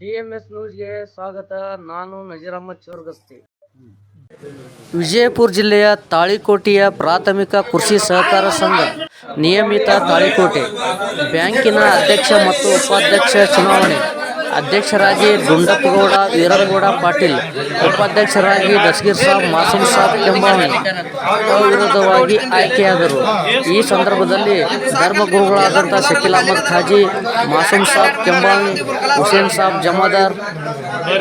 DMS ನ್ಯೂಸ್ಗೆ ಸ್ವಾಗತ. ನಾನು ನಜೀರ್ ಅಹಮದ್ ಚೋರ್ಗಸ್ತಿ ವಿಜಯಪುರ ಜಿಲ್ಲೆಯ ತಾಳಿಕೋಟೆಯ ಪ್ರಾಥಮಿಕ ಕೃಷಿ ಸಹಕಾರ ಸಂಘ ನಿಯಮಿತ ತಾಳಿಕೋಟೆ. ಬ್ಯಾಂಕಿನ ಅಧ್ಯಕ್ಷ ಮತ್ತು ಉಪಾಧ್ಯಕ್ಷ ಚುನಾವಣೆ. ಅಧ್ಯಕ್ಷರಾಗಿ ದುಂಡಪ್ಪಗೌಡ ವೀರನಗೌಡ, ಪಾಟೀಲ್, ಉಪಾಧ್ಯಕ್ಷರಾಗಿ ದಸ್ಗೀರ್ ಸಾಬ್, ಮಾಸೂಮ್ ಸಾಬ್, ಕೆಂಬಾವಿ ಅವಿರೋಧವಾಗಿ ಆಯ್ಕೆಯಾದರು. ಈ ಸಂದರ್ಭದಲ್ಲಿ ಧರ್ಮಗುರುಗಳಾದಂಥ ಶಕೀಲ್ ಅಹಮದ್ ಖಾಜಿ, ಮಾಸೂಮ್ ಸಾಬ್, ಕೆಂಬಾವಿ, ಹುಸೇನ್ ಸಾಬ್, ಜಮಾದಾರ್,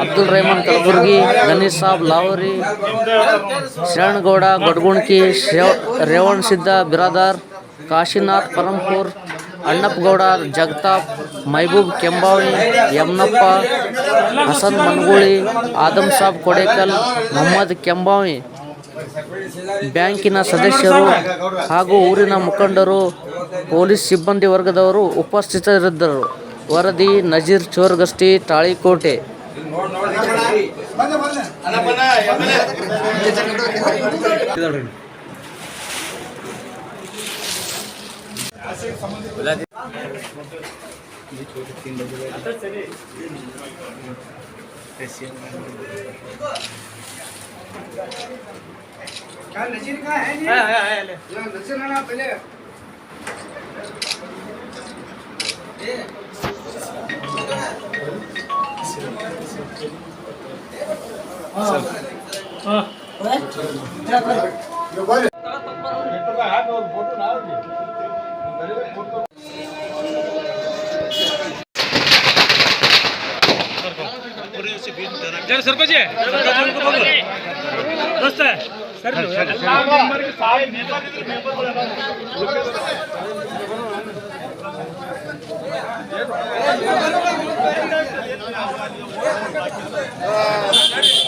ಅಬ್ದುಲ್ ರೆಹಮಾನ್ ಕಲಬುರ್ಗಿ, ಗಣೇಶ್ ಸಾಬ್, ಲಾವರಿ, ಶರಣಗೌಡ ಗಡ್ಗುಣ್ಕಿ ರೇವಣ್ ಸಿದ್ದ ಬಿರಾದಾರ್, ಕಾಶಿನಾಥ್ ಪರಂಪೂರ್, ಅಣ್ಣಪ್ಪಗೌಡ, ಜಗತಾಪ್ ಮೈಬೂಬ್ ಕೆಂಬಾವಿ ಯಮ್ಮಪ್ಪ ಹಸನ್ ಮನ್ಗೋಳಿ, ಆದಮ್ ಸಾಬ್ ಕೊಡೇಕಲ್, ಮೊಹಮ್ಮದ್ ಕೆಂಬಾವಿ ಬ್ಯಾಂಕಿನ ಸದಸ್ಯರು ಹಾಗೂ ಊರಿನ ಮುಖಂಡರು, ಪೊಲೀಸ್ ಸಿಬ್ಬಂದಿ ವರ್ಗದವರು ಉಪಸ್ಥಿತರಿದ್ದರು. ವರದಿ ನಜೀರ್ ಚೋರ್ಗಸ್ತಿ, ತಾಳಿಕೋಟೆ. Eu vou जरा सरको जी दोस्त सर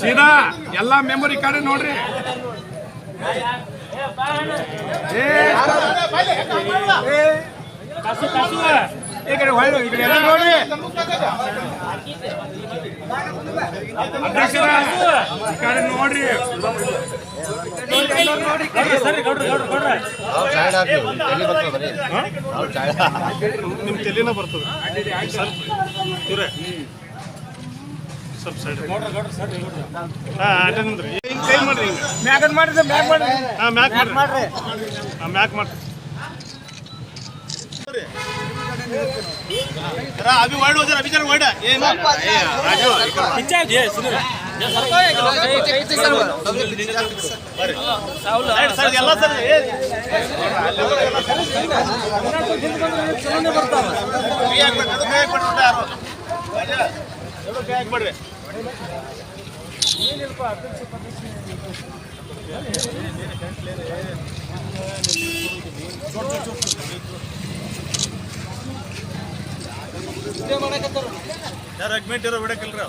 ಸೀದಾ ಎಲ್ಲ ಮೆಮೊರಿ ಕಾರ್ಡ್ ನೋಡ್ರಿ. ಏ, ಏ, ಕಾಸು ಕಾಸು ಈ ಕಡೆ ಈ ನೋಡ್ರಿ ನೋಡ್ರಿ ಸರಿ ಗೌಡ್ರ ಗೌಡ್ರ ಗೌಡ್ರ. ನಿಮ್ ತಲೆನ ಬರ್ತದೆ. ಸ್ವಲ್ಪ ಸೈಡ್ ಹಾಂ ಅಟೆಂಡ್ ಮಾಡ್ರಿ ಹಿಂಗ್ ಕೈ ಮಾಡ್ರಿ ಹಿಂಗ್. ಮ್ಯಾಕ್ ಮಾಡ್ರಿ ಮ್ಯಾಕ್ ಮಾಡ್ರಿ. ಹಾ ಮ್ಯಾಕ್ ಮಾಡ್ರಿ. ಹಾ ಮ್ಯಾಕ್ ಮಾಡ್ರಿ. अभी वर्ड हो जाए अभी चल वर्ड ये राजू ಇಚ್ಛಾ ಇದೆ ಸುನೀಲ್ ಸೈಡ್ ಸೈಡ್ ಎಲ್ಲ ಸರ್ ಬಿಡ್ರಿ ಯಾರು ಅಗ್ಮೆಂಟ್ ಇರೋ ಬಿಡಕ್ಕಿಲ್ರಿ